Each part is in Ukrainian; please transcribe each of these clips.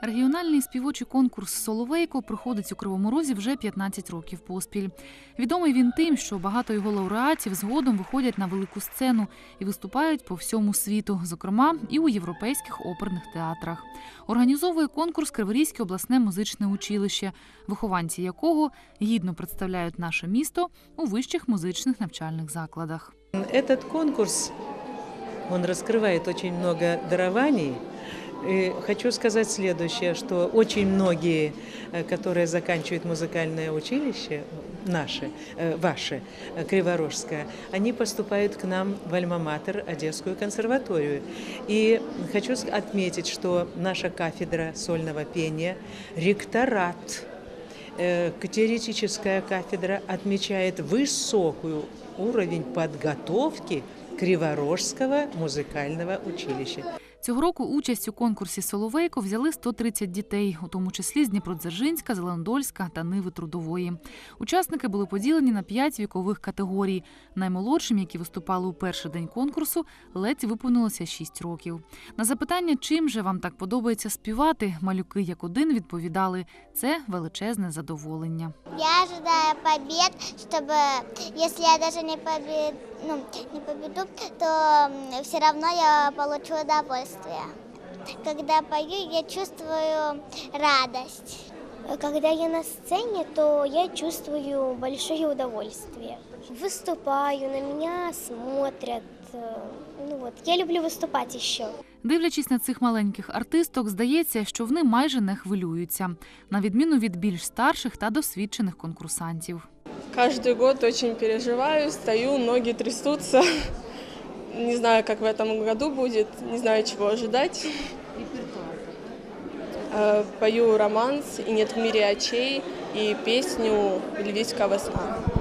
Регіональний співочий конкурс Соловейко проходить у Кривому Розі вже 15 років поспіль. Відомий він тим, що багато його лауреатів згодом виходять на велику сцену і виступають по всьому світу, зокрема і у європейських оперних театрах. Організовує конкурс Криворізьке обласне музичне училище, вихованці якого гідно представляють наше місто у вищих музичних навчальних закладах. Этот конкурс, он раскрывает очень много дарований. И хочу сказать следующее, что очень многие, э, которые заканчивают музыкальное училище, наши, э, ваше, э, Криворожское, они поступают к нам в Альма-Матер, Одесскую консерваторию. И хочу с- отметить, что наша кафедра сольного пения, ректорат, э, теоретическая кафедра отмечает высокую уровень подготовки Криворожского музыкального училища. Цього року участь у конкурсі Соловейко взяли 130 дітей, у тому числі з Дніпродзержинська, Зеландольська та Ниви Трудової. Учасники були поділені на п'ять вікових категорій. Наймолодшим, які виступали у перший день конкурсу, ледь виповнилося 6 років. На запитання, чим же вам так подобається співати, малюки як один відповідали: це величезне задоволення. Я ожидаю побед, чтобы, если я даже не, побед, ну, не победу, то все равно я получу удовольствие Когда пою, я чувствую радость. Когда я на сцене, то я чувствую большое удовольствие. Выступаю, на меня смотрят. э, Ну вот, я люблю выступать еще. Дивлячись на цих маленьких артисток, здається, що вони майже не хвилюються, на відміну від більш старших та досвідчених конкурсантів. Каждый год очень переживаю, стою, ноги трясутся. Не знаю, как в этом году будет, не знаю, чего ожидать. Э, Пою романс «И нет в мире очей» и песню Львиська сна».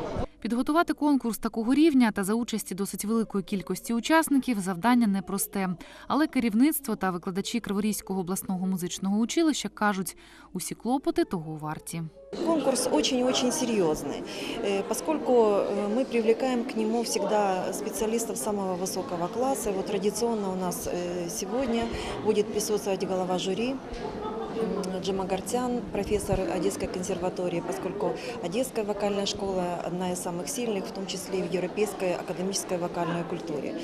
Підготувати конкурс такого рівня та за участі досить великої кількості учасників завдання непросте. Але керівництво та викладачі Криворізького обласного музичного училища кажуть, усі клопоти того варті. Конкурс очень-очень серьезный, э, поскольку э, мы привлекаем к нему всегда специалистов самого высокого класса. И Вот традиционно у нас э, сегодня будет присутствовать голова жюри М, Джима Гартян, профессор Одесской консерватории, поскольку Одесская вокальная школа одна из самых сильных, в том числе и в европейской академической вокальной культуре.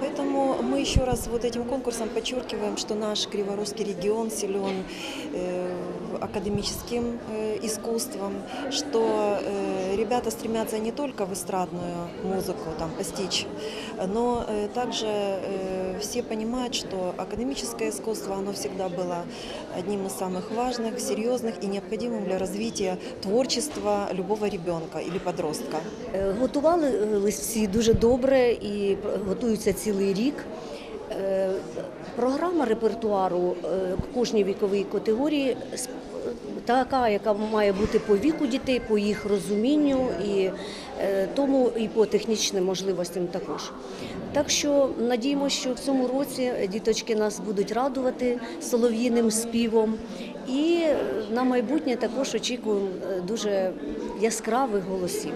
Поэтому мы еще раз вот этим конкурсом подчеркиваем, что наш Криворусский регион силен э, академическим э, искусством, что э, ребята стремятся не только в эстрадную музыку там, постичь, но э, также э, все понимают, что академическое искусство, оно всегда было одним из самых важных, серьезных и необходимым для развития творчества любого ребенка или подростка. Е, Готували всі дуже добре і готуються цілий рік. Програма репертуару е, кожній віковій категорії така, яка має бути по віку дітей, по їх розумінню і е, тому і по технічним можливостям також. Так що надіємося, що в цьому році діточки нас будуть радувати солов'їним співом. І на майбутнє також очікуємо е, дуже яскравих голосів.